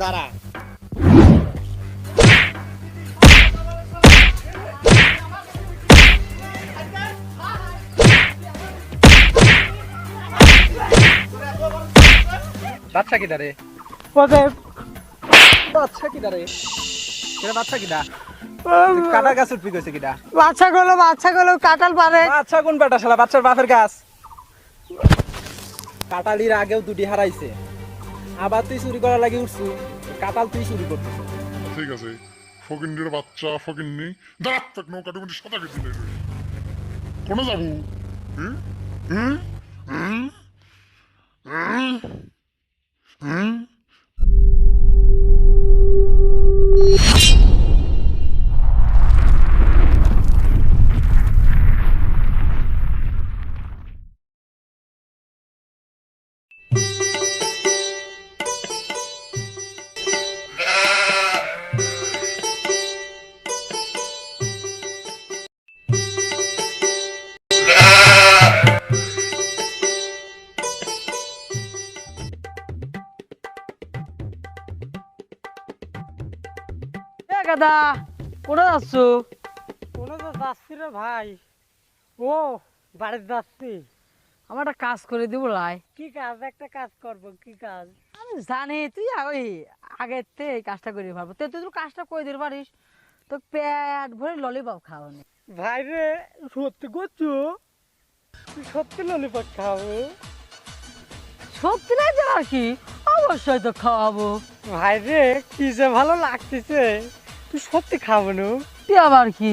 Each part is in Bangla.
দাঁড়া। বাচ্চা কিটা রে বাচ্চা কিটা রে কেন বাচ্চা কিটা কাটা গাছ উঠবি কইছে বাচ্চা গুলো বাচ্চা গুলো কাটাল পারে। বাচ্চা কোন বেটা শালা? বাচ্চার বাপের গাছ। কাটালির আগেও দুটি হারাইছে। আবার তুই চুরি করার লাগি উঠছু, কাতাল তুই চুরি করছিস ঠিক আছে ফকিন্ডির বাচ্চা, ফকিন্নি, দাঁড়াত থাক নৌকা ডুবুটি সাঁতার কেটে দিলে কোনো যাব? হুম? হুম? হুম? হুম? গাদা কোথায় যাচ্ছ কোনো তো যাচ্ছি রে ভাই ও বাড়িতে যাচ্ছি আমার একটা কাজ করে দিব লাই কি কাজ একটা কাজ করব কি কাজ আমি জানি তুই ওই আগের তে এই কাজটা করে পারব তুই তুই কাজটা করে দিতে পারিস তো পেট ভরে ললিপপ খাওয়ানি ভাই রে সত্যি করছ তুই সত্যি ললিপপ খাওয়াবো সত্যি না যে কি অবশ্যই তো খাওয়াবো ভাই রে কি যে ভালো লাগতেছে তুই সত্যি খাব না। তুই আবার কি?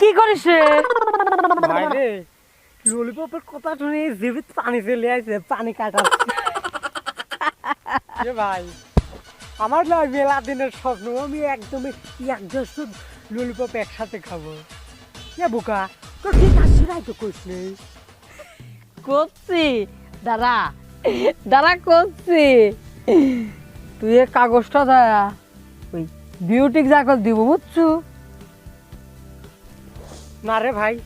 কি করিস রে? ললিপপের কথা শুনে জিবিত পানি চলে আসে পানি কাটা। ভাই আমার না মেলা দিনের স্বপ্ন আমি একদমই এক দেড়শো ললিপপ একসাথে খাব। এ বোকা তোর ঠিক আসছে নাই তো কইস নেই করছি। দাদা দাদা করছি। তুই এ কাগজটা দেয়া ওই বিউটিক জাকল দিব বুঝছ? না রে ভাই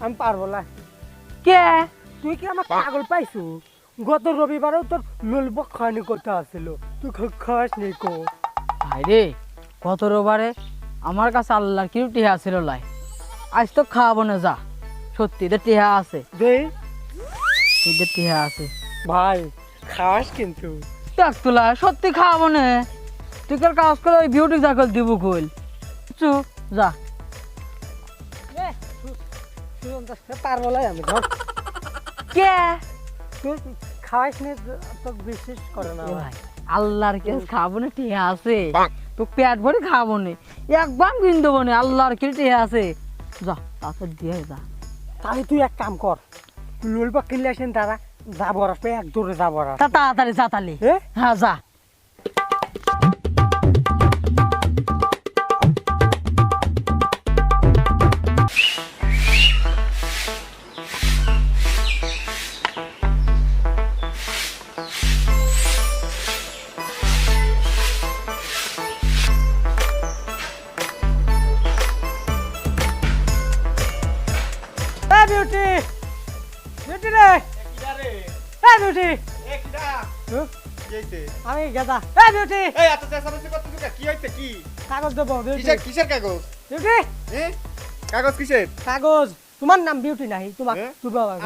আমি পারব না। কে? তুই কি আমার পাগল পাইছু? গত রবিবারেও তোর ললিপপ খাওয়ানি করতে আসছিল। তুই খা- খাওয়াস নি কো। ভাই রে গত রবিবারে আমার কাছে আল্লাহর কি টিহা আছিল লাই? আজ তো খাওয়াবো না যা। সত্যি টিহা আছে। দে। এদের টিহা আছে? ভাই খাওয়াস কিন্তু। দেখ তোলা সত্যি খাওয়াবো না। তুই কাল কাজ করে ওই বিউটি জাকল দিব কইল। চু যা। পারব আমি ধর। কে? তুই খাওয়াইস নি তো বিশ্বাস করে না ভাই। আল্লাহর কে খাব না ঠিক আছে। তো পেট ভরে খাব না। একদম কিন দেবো না আল্লাহর কে ঠিক আছে। যা তাড়াতাড়ি দিয়ে যা। তাহলে তুই এক কাম কর লুলবা কিনলে আসেন তারা। যাব আর এক দূরে যাব তাড়াতাড়ি যা তাহলে। হ্যাঁ যা। বিউটি রে। এই বিউটি আমি গেদা। এই বিউটি এই এত চেঁচামেচি করতেছিস কেন? কি হইছে কি? কাগজ দেবো বিউটি কিসের কিসের কাগজ? বিউটি হ্যাঁ কাগজ কিসের? কাগজ। তোমার নাম বিউটি নাই তোমার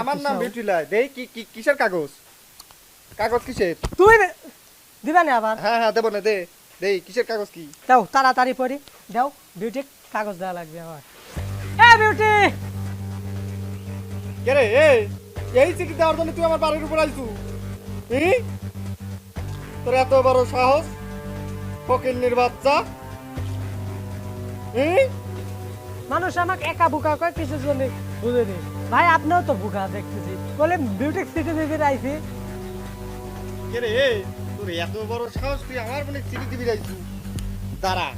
আমার নাম বিউটি লাই দেই কি কি কিসের কাগজ? কাগজ কিসের? তুই দিবা না আবার। হ্যাঁ হ্যাঁ দেবো না দে। দেই কিসের কাগজ কি? দাও তাড়াতাড়ি পড়ি দাও বিউটি কাগজ দেওয়া লাগবে আমার। এ বিউটি কে রে? এই! এই চিঠি দেওয়ার জন্য তুই আমার বাড়ির উপর আইছু। তোর এত বড় সাহস? ফকিন্নির বাচ্চা? মানুষ আমাকে একা বুকা কয় কিছু জন্য বুঝে নি। ভাই আপনিও তো বুকা দেখতেছি। বলে বিউটি সিটি বেবি আইছি। কে রে তোর এত বড় সাহস তুই আমার মনে চিঠি দিবি আইছু। দাঁড়া।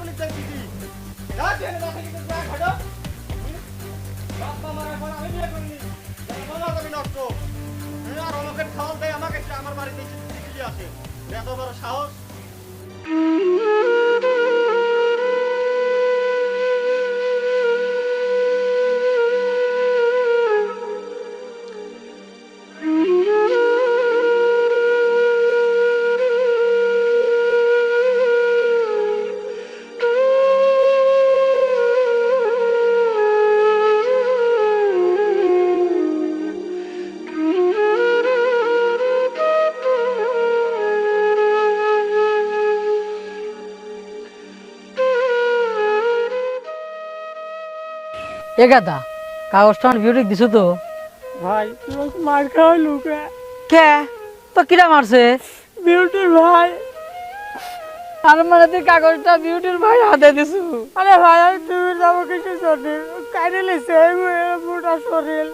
ও চাইতেছি না তুই না থেকে তো যা ঘাটো। বাপ্পা মারা পর আমি বিয়ে করিনি। বাবা তুমি নষ্ট। আর অলোকের খাওয়াল দেয় আমাকে আমার বাড়িতে চিঠি আসে। এত বড় সাহস। এ গাদা কাগজটা আমার বিউটি দিছো তো? ভাই মার খাওয়াই লুকে কে? তো কিরা মারছে? বিউটির ভাই। আর মানে তুই কাগজটা বিউটির ভাই হাতে দিছু। আরে ভাই আমি তুমি যাব কিছু জানি কাইরে লিছে মোটা শরীর।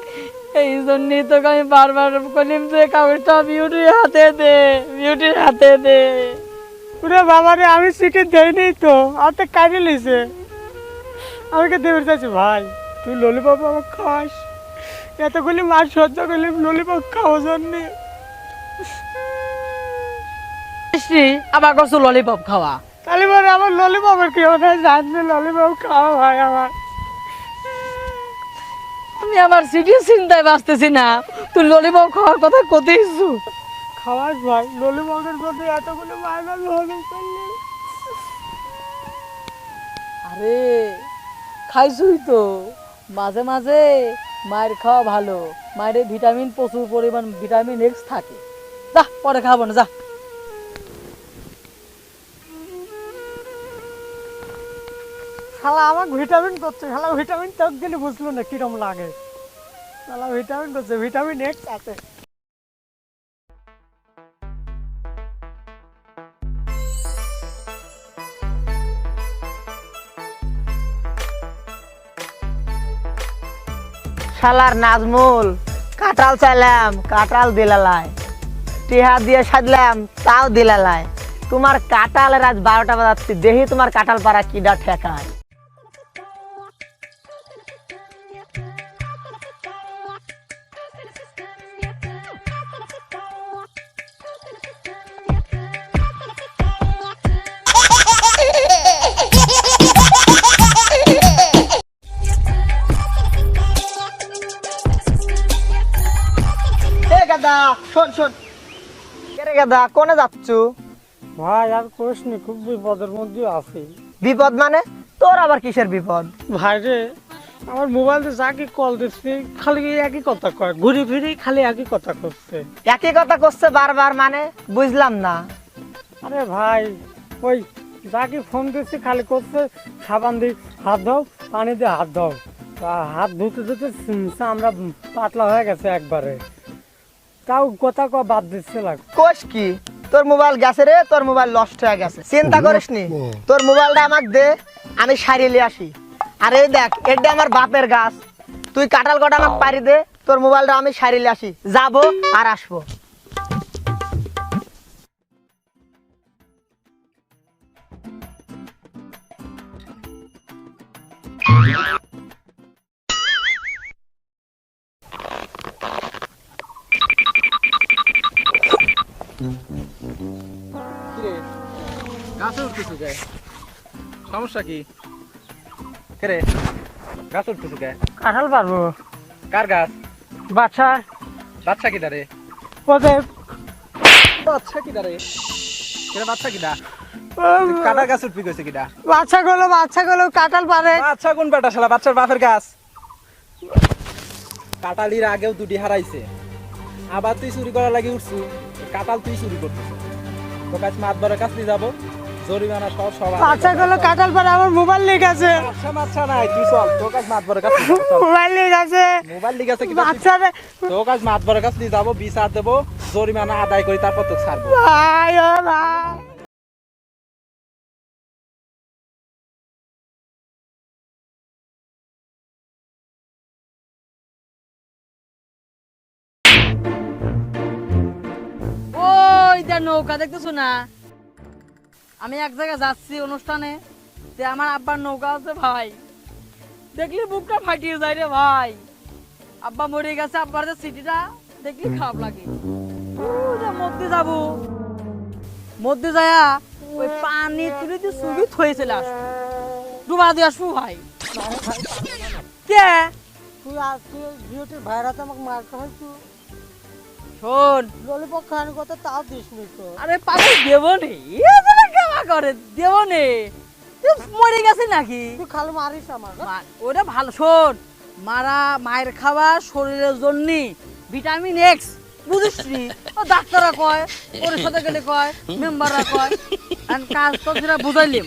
এই জন্যই তোকে আমি বারবার কলিম যে কাগজটা বিউটির হাতে দে বিউটির হাতে দে। ওরে বাবা রে আমি সিটে দেইনি তো হাতে কাইরে লিছে আমাকে দেবে চাইছি ভাই। তুই ললিপপ আমাকে খাস? এতগুলি মাছ সহ্য করলে ললিপপ খাওয়া জন্যে আবার করছ ললিপপ খাওয়া। তাহলে পরে আমার ললিপপের কি ওটা জানবে ললিপপ খাওয়া ভাই আমার। আমি আমার সিটির চিন্তায় বাঁচতেছি না। তুই ললিপপ খাওয়ার কথা কত ইচ্ছু খাওয়াস ভাই ললিপপের কথা এতগুলো মাছ আমি হবে আরে খাইছুই তো। মাঝে মাঝে মায়ের খাওয়া ভালো। মায়ের ভিটামিন প্রচুর পরিমাণ, ভিটামিন এক্স থাকে। যা, পরে খাব না, যা। শালা, আমাকে ভিটামিন করছে। শালা, ভিটামিন তোক দিলে বুঝলো না কিরম লাগে। শালা, ভিটামিন করছে, ভিটামিন এক্স আছে। শালার নাজমুল, কাঁঠাল চাইলাম, কাঁঠাল দিলালাই। টিহা দিয়ে সাজলাম, তাও দিলালাই। তোমার কাঁঠালের আজ বারোটা বাজাচ্ছি, দেখি তোমার কাঁঠাল পাড়া কিডা ঠেকায়। শোন শোন। কে গাদা কোনে যাচ্ছ? ভাই আর কোষ নি খুব বিপদের মধ্যে আছি। বিপদ মানে? তোর আবার কিসের বিপদ? ভাই রে আমার মোবাইলে যাকে কল দিচ্ছি খালি একই কথা কয়? ঘুরে ফিরে খালি একই কথা করছে। একই কথা করছে বারবার মানে? বুঝলাম না। আরে ভাই ওই যাকে ফোন দিচ্ছি খালি করছে সাবান দিয়ে হাত দাও পানি দিয়ে হাত দাও তা হাত ধুতে ধুতে আমরা পাতলা হয়ে গেছে একবারে। তাও কথা কয়া বাদ দিচ্ছে লাগ কোষ কি? তোর মোবাইল গেছে রে তোর মোবাইল নষ্ট হয়ে গেছে। চিন্তা করিস নি তোর মোবাইলটা আমাকে দে আমি সারিয়ে নিয়ে আসি। আর এই দেখ এটা আমার বাপের গাছ। তুই কাঁঠাল কটা আমাকে পারি দে তোর মোবাইলটা আমি সারিয়ে আসি। যাব আর আসব। গাছে উঠতেছে কে সমস্যা কি? কে রে? গাছ উঠতেছে কে? কাঁঠাল পারব। কার গাছ? বাচ্চা বাচ্চা রে ওদের। বাচ্চা কিটা রে কেরে বাচ্চা কাটা গাছ উঠবি কইছে বাচ্চা গুলো বাচ্চা গুলো কাঁঠাল পারে। বাচ্চা কোন বেটা শালা? বাচ্চার বাপের গাছ। কাটালির আগেও দুটি হারাইছে। আবার তুই চুরি করার লাগি উঠছু। কাটাল তুই চুরি করছিস তো কাজ মাতবরের কাছ দিয়ে যাব। জরিমানা সব সব বাচ্চা গুলো কাঁঠাল পারে আমার মোবাইল লিক আছে। আচ্ছা মাচ্ছা নাই তুই চল তোর কাছ দিয়ে মোবাইল লিক আছে। মোবাইল লিগ আছে কি বাচ্চা রে তোর কাজ মাতবরের কাছ দিয়ে যাব বিচার দেবো জরিমানা আদায় করি তারপর তোকে ছাড়বো। ভাই ও ভাই। ওই দেখ নৌকা দেখতেছো না? আমি এক জায়গায় যাচ্ছি অনুষ্ঠানে যে আমার আব্বার নৌকা আছে ভাই। দেখলি বুকটা ফাটিয়ে যায় রে ভাই। আব্বা মরে গেছে আব্বার যে সিটিটা দেখলি খারাপ লাগে। মধ্যে যাব। মধ্যে যায়া ওই পানি তুলে দিয়ে সুবি থয়ে চলে আসব। ডুবা দিয়ে আসব ভাই। কে? তুই আজকে জিওটির ভাইরাতে আমাকে মার খাওয়াইছু শোন। ললিপপ খাওয়ানোর কথা তাও দিস নি তো। আরে পাগল দেব নে। কেমা করে দেব নে। তুই মরে গেছে নাকি? তুই খালি মারিস আমার ওটা ভালো শোন। মারা মায়ের খাওয়া শরীরের জন্য ভিটামিন এক্স বুঝিস নি? ও ডাক্তাররা কয় পরিষদে গেলে কয় মেম্বাররা কয় আর কাজ তো যেটা বুঝাইলিম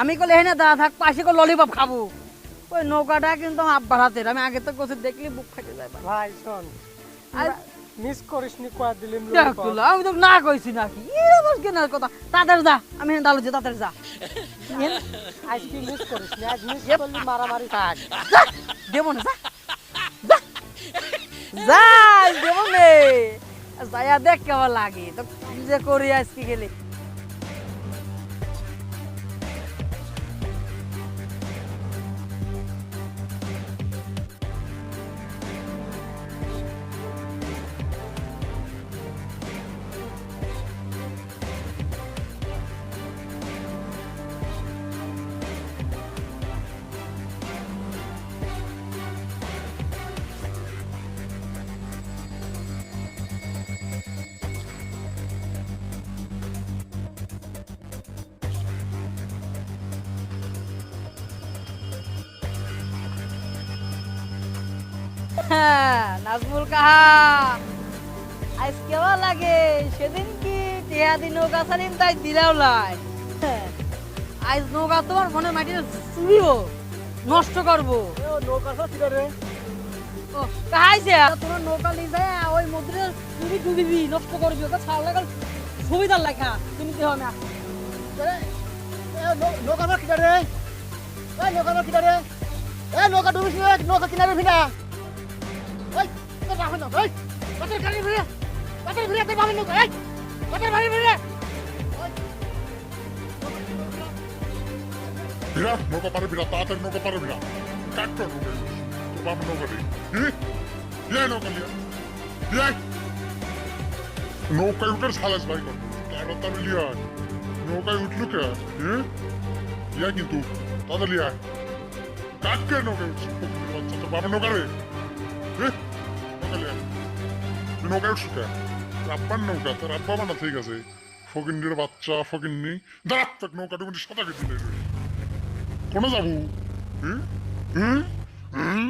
আমি কলে হেনে দাদা থাক পাশে করে ললিপপ খাব। ওই নৌকাটা কিন্তু আমার আব্বার হাতের আমি আগে তো কোথাও দেখলি বুক ফেটে যায়। ভাই। ভাই শোন। আর মিস করিস নি কয়া দিলিম দেখল, আমি তো না কইছি নাকি? বস কেনার কথা। তাদের যা আমি হেন দালো যে। তাদের যা আজকে মিস করিস নি? আজ মিস করলি মারামারি থাক দেবো না যা। যা। যা দেবো নে। যায়া দেখ কেমন লাগে। তো কি যে করি আজকে গেলে। নাজমুল কাহা আজ কেমন লাগে সেদিন কি টিহাদি নৌকা ছাড়িন তাই দিলাও লাই আজ নৌকা তোমার মনে মাটি চুরিব নষ্ট করব। নৌকা কাহাইছে? তোমার নৌকা নিয়ে যায় ওই মধ্যে চুরি ডুবিবি নষ্ট করবি ওকে ছাড় লাগাল সুবিধার লেখা তুমি কি হবে নৌকা আমার কিনা রে। এই নৌকা আমার কিনা নৌকা ডুবিস নৌকা কিনারে ভিনা তোর বাপের নৌকা বাপের বাপের তোর বাপের বাপের পারে তাড়াতাড়ি নৌকা পারে বিরাট কাটতো নৌকা তোর বাপ নৌকা নেই। ইয়ে নৌকা লিয়া ইয়ে নৌকায় উঠে সালাস ভাই কর তাড়াতাড়ি লিয়া নৌকায় উঠল কে? হ্যাঁ ইয়া কিন্তু। তাড়াতাড়ি লিয়া কাটকে নৌকায় উঠছে। বাবা নৌকা রে লিয়া নৌকায় উঠছো নৌকা, তার আব্বা বানা ঠিক আছে। ফকিন্ডির বাচ্চা, ফকিন্নি। দাঁড়া, তোকে নৌকা টুকুনি সাঁতার কেটে দিলে কোনো যাব? হুম? হুম? হুম?